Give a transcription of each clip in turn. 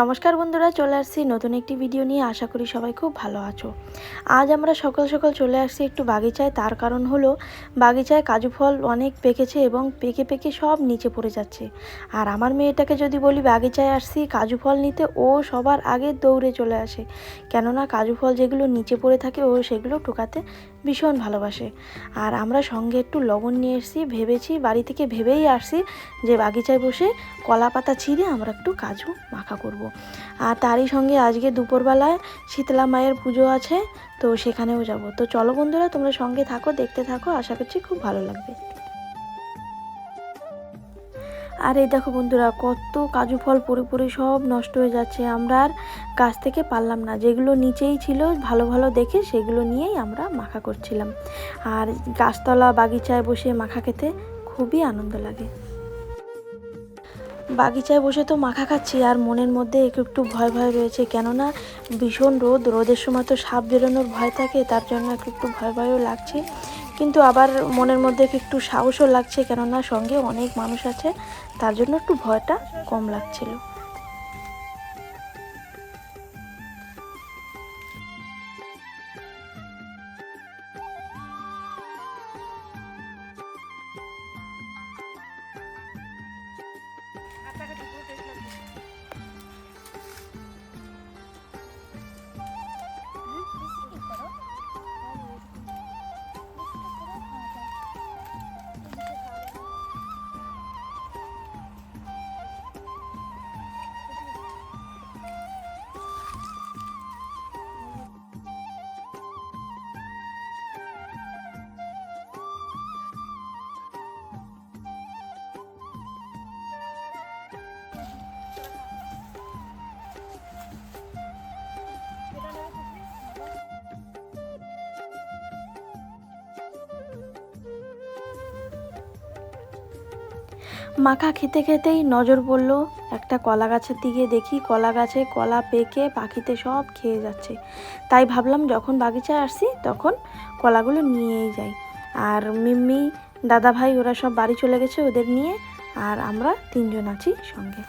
নমস্কার বন্ধুরা, চলে আসছি নতুন একটি ভিডিও নিয়ে। আশা করি সবাই খুব ভালো আছো। আজ আমরা সকাল সকাল চলে আসছি একটু বাগিচায়। তার কারণ হলো, বাগিচায় কাজু ফল অনেক পেকেছে এবং পেকে পেকে সব নিচে পড়ে যাচ্ছে। আর আমার মেয়েটাকে যদি বলি, বাগিচায় আসছি, কাজু ফল নিতে, ও সবার আগে দৌড়ে চলে আসে। কেননা কাজু ফল যেগুলো নিচে পড়ে থাকে, ও সেগুলো টোকাতে ভীষণ ভালোবাসে। আর আমরা সঙ্গে একটু লবণ নিয়ে এসেছি, ভেবেছি বাড়ি থেকে ভেবেই আসছি যে বাগিচায় বসে কলা পাতা ছিঁড়ে আমরা একটু কাজু মাখা করব। আর তারই সঙ্গে আজকে দুপুরবেলায় শীতলা মায়ের পুজো আছে, তো সেখানেও যাব। তো চলো বন্ধুরা, তোমরা সঙ্গে থাকো, দেখতে থাকো, আশা করছি খুব ভালো লাগবে। আর এই দেখো বন্ধুরা, কত কাজু ফল পড়ে পড়ে সব নষ্ট হয়ে যাচ্ছে। আমরা আর গাছ থেকে পারলাম না। যেগুলো নিচেই ছিল, ভালো ভালো দেখে সেগুলো নিয়েই আমরা মাখা করছিলাম। আর গাছতলা বাগিচায় বসে মাখা খেতে খুবই আনন্দ লাগে। বাগিচায় বসে তো মাখা খাচ্ছি, আর মনের মধ্যে একটু একটু ভয় ভয় রয়েছে। কেননা ভীষণ রোদ, রোদের সময় তো সাপ বেরোনোর ভয় থাকে, তার জন্য একটু একটু ভয় ভয়ও লাগছে। কিন্তু আবার মনের মধ্যে একটু সাহসও লাগছে? কেননা সঙ্গে অনেক মানুষ আছে, তার জন্য একটু ভয়টা কম লাগছিল। মাখা খেতে খেতেই নজর পড়ল একটা কলা গাছের দিকে। দেখি কলা গাছে কলা পেকে পাখিতে সব খেয়ে যাচ্ছে। তাই ভাবলাম যখন বাগিচায় আসছি তখন কলাগুলো নিয়েই যাই। আর মিম্মি দাদা ভাই ওরা সব বাড়ি চলে গেছে ওদের নিয়ে। আর আমরা তিনজন আছি সঙ্গে।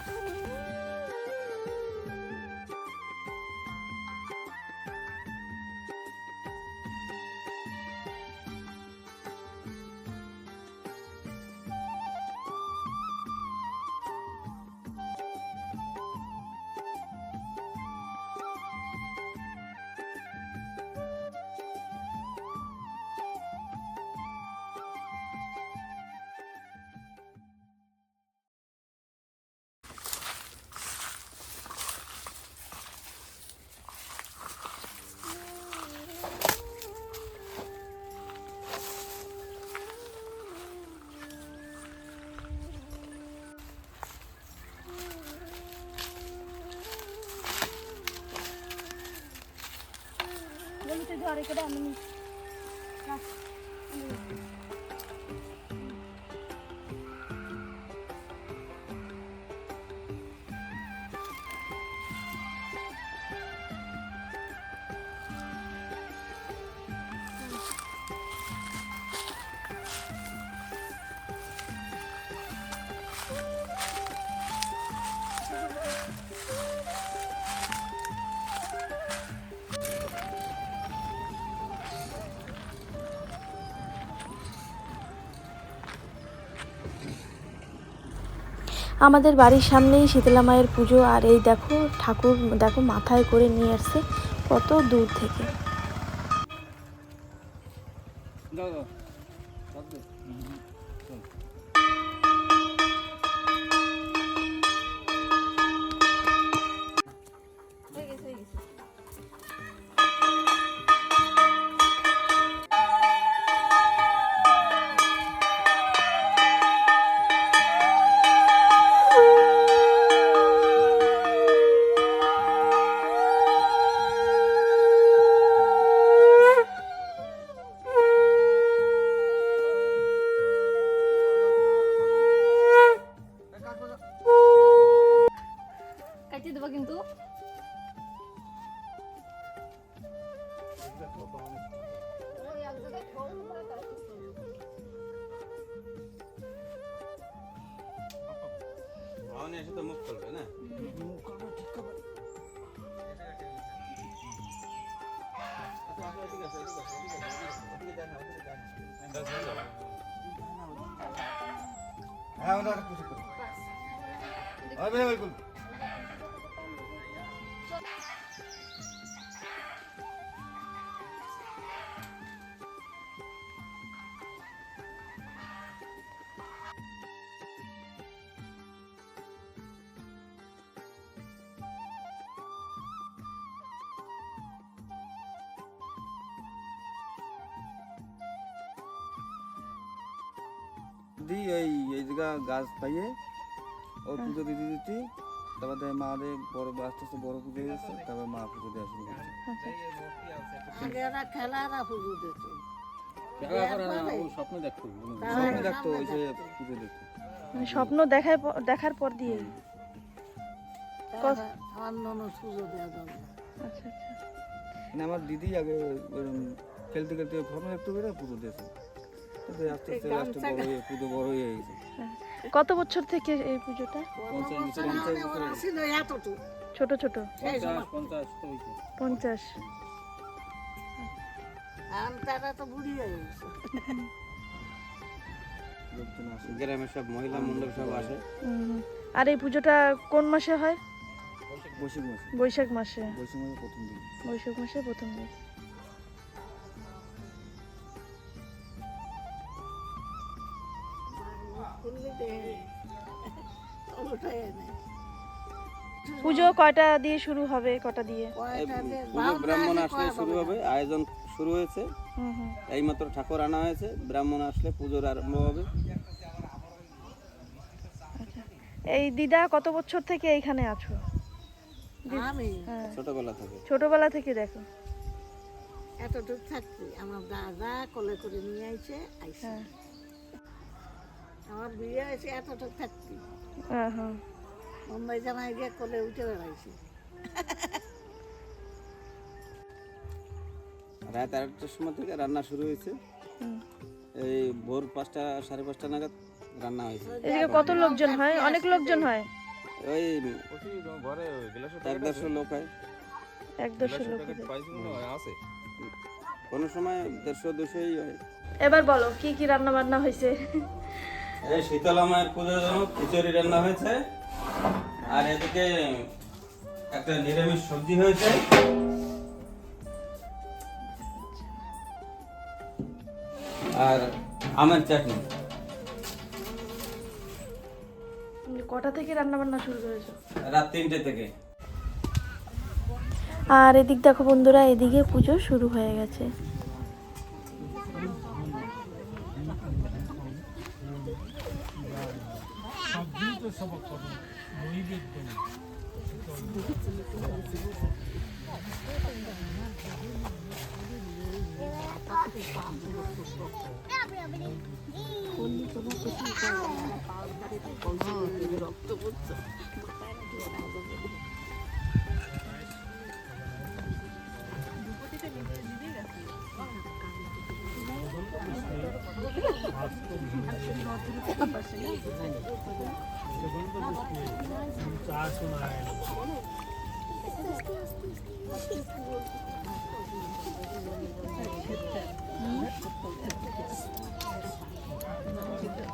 sonraki de annemin আমাদের বাড়ির সামনেই শীতলা মায়ের পুজো, আর এই দেখো ঠাকুর, দেখো মাথায় করে নিয়ে আসছে কত দূর থেকে। হ্যাঁ ওটা কিছু করো আরে ভাই বল দি এই এই জায়গা গাছ পাইয়ে ওর পুজো দিতে দিতে তারপর দেখে মাদের বড় আস্তে আস্তে বড় পুজো হয়ে যাচ্ছে তারপর মা পুজো দেওয়া শুরু করছে আগে এরা খেলারা পুজো দিত স্বপ্ন দেখতো। স্বপ্ন দেখতো ওই যে পুজো দেখতো মানে স্বপ্ন দেখার পর- দেখার পর দিয়ে। আমার ননদ পুজো দেওয়া যাবে না। আচ্ছা আচ্ছা। মানে আমার দিদি আগে খেলতে খেলতে স্বপ্ন দেখতে করে পুজো দিয়েছে। কত বছর থেকে এই পুজোটা? ছোট ছোট? পঞ্চাশ হয়ে গ্রামের সব মহিলা মণ্ডল সব আসে। আর এই পুজোটা কোন মাসে হয়? বৈশাখ মাসে। বৈশাখ মাসে। বৈশাখ মাসে প্রথম দিন। বৈশাখ মাসে প্রথম দিন। পুজো কয়টা দিয়ে শুরু হবে কটা দিয়ে? এই কয়টা দিয়ে? পুজো ব্রাহ্মণ আসলে শুরু হবে আয়োজন শুরু হয়েছে। হুম এইমাত্র ঠাকুর আনা হয়েছে ব্রাহ্মণ আসলে পুজোর আরম্ভ হবে। এই দিদা কত বছর থেকে এইখানে আছো? আমি? হ্যাঁ। ছোটবেলা থেকে। ছোটবেলা থেকে দেখো। এতটুকু থাকছি। আমার দাদা কোলে করে নিয়ে আইছে আইসে আমার বিয়ে হয়েছে এতটুকু থাকছি। মুম্বাই জামাই গিয়ে কোলে উঠে বেড়াইছি। রাত আড়াইটার সময় থেকে রান্না শুরু হয়েছে। এই ভোর পাঁচটা সাড়ে পাঁচটা নাগাদ রান্না হয়েছে। এদিকে কত লোকজন হয়? অনেক লোকজন হয়। ওই এক দেড়শো লোক হয়। এক দেড়শো লোক হবে। কোনো সময় দেড়শো দুশোই হয়। এবার বলো কি কি রান্না বান্না হয়েছে? এই শীতলা মায়ের পুজোর জন্য খিচুড়ি রান্না হয়েছে। আর এদিকে একটা নিরামিষ সবজি হয়েছে। আর আমের চাটনি। কটা থেকে রান্না বান্না শুরু করেছ? রাত তিনটে থেকে। আর এদিক দেখো বন্ধুরা এদিকে পুজো শুরু হয়ে গেছে। 책을 써봤거든. 모의비 때문에. 私たちは。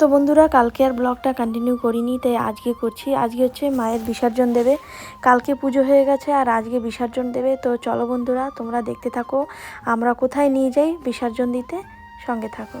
তো বন্ধুরা, কালকে আর ব্লগটা কন্টিনিউ করিনি, তাই আজকে করছি। আজকে হচ্ছে মায়ের বিসর্জন দেবে। কালকে পুজো হয়ে গেছে আর আজকে বিসর্জন দেবে। তো চলো বন্ধুরা, তোমরা দেখতে থাকো। আমরা কোথায় নিয়ে যাই বিসর্জন দিতে? সঙ্গে থাকো।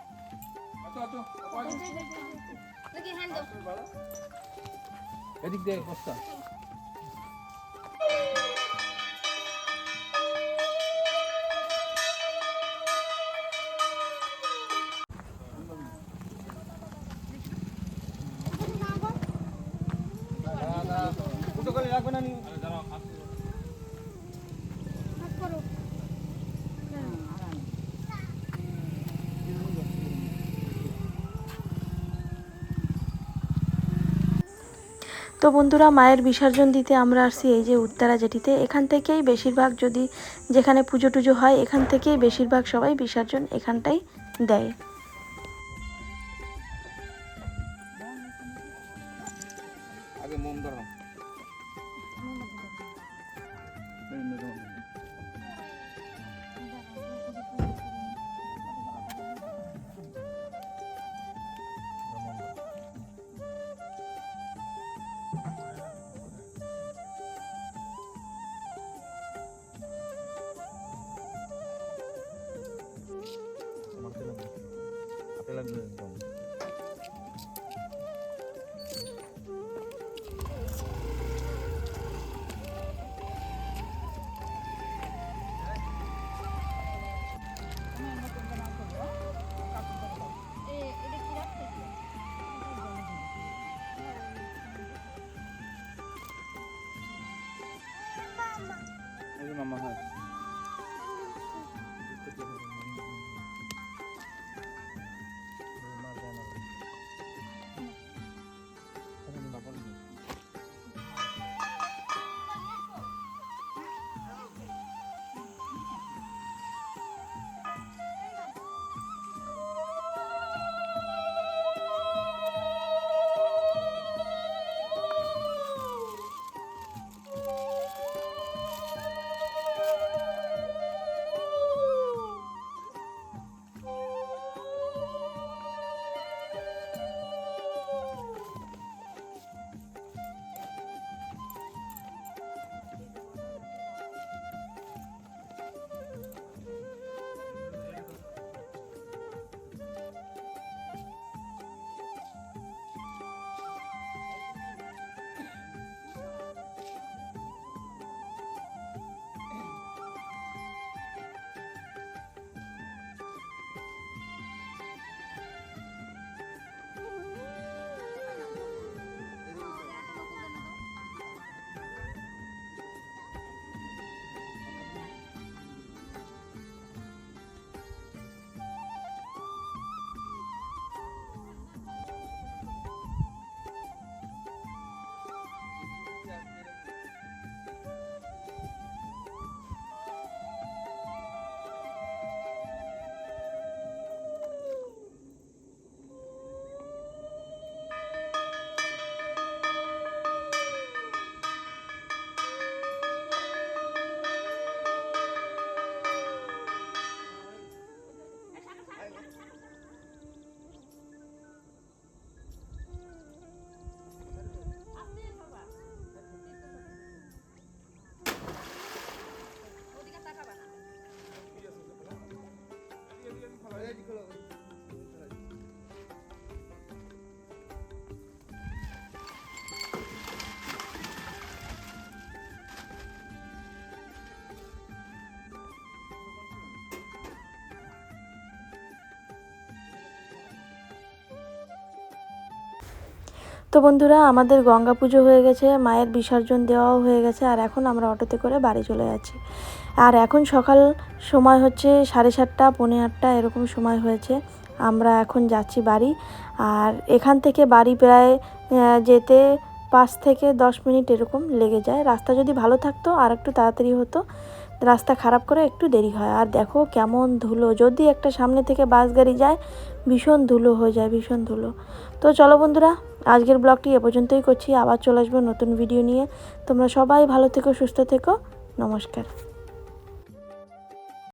আচ্ছা আচ্ছা দেখি হ্যান্ড দাও এদিক দিয়ে বস্তা ফুটো করে রাখবে না তো বন্ধুরা, মায়ের বিসর্জন দিতে আমরা আসছি এই যে উত্তরা জেটিতে। এখান থেকেই বেশিরভাগ যদি যেখানে পুজো টুজো হয়, এখান থেকেই বেশিরভাগ সবাই বিসর্জন এখানটাই দেয়। আগে মোম হাতে লাগবে একদম। তো বন্ধুরা, আমাদের গঙ্গা পুজো হয়ে গেছে, মায়ের বিসর্জন দেওয়াও হয়ে গেছে, আর এখন আমরা অটোতে করে বাড়ি চলে যাচ্ছি। আর এখন সকাল সময় হচ্ছে সাড়ে সাতটা, পৌনে আটটা, এরকম সময় হয়েছে। আমরা এখন যাচ্ছি বাড়ি, আর এখান থেকে বাড়ি প্রায় যেতে পাঁচ থেকে দশ মিনিট এরকম লেগে যায়। রাস্তা যদি ভালো থাকতো, আর একটু তাড়াতাড়ি হতো, রাস্তা খারাপ করে একটু দেরি হয়। আর দেখো কেমন ধুলো, যদি একটা সামনে থেকে বাস গাড়ি যায়, ভীষণ ধুলো হয়ে যায়, ভীষণ ধুলো। তো চলো বন্ধুরা আজকের ব্লগটি এ পর্যন্তই করছি। আবার চলে আসব নতুন ভিডিও নিয়ে। তোমরা সবাই ভালো থেকো, সুস্থ থেকো। নমস্কার।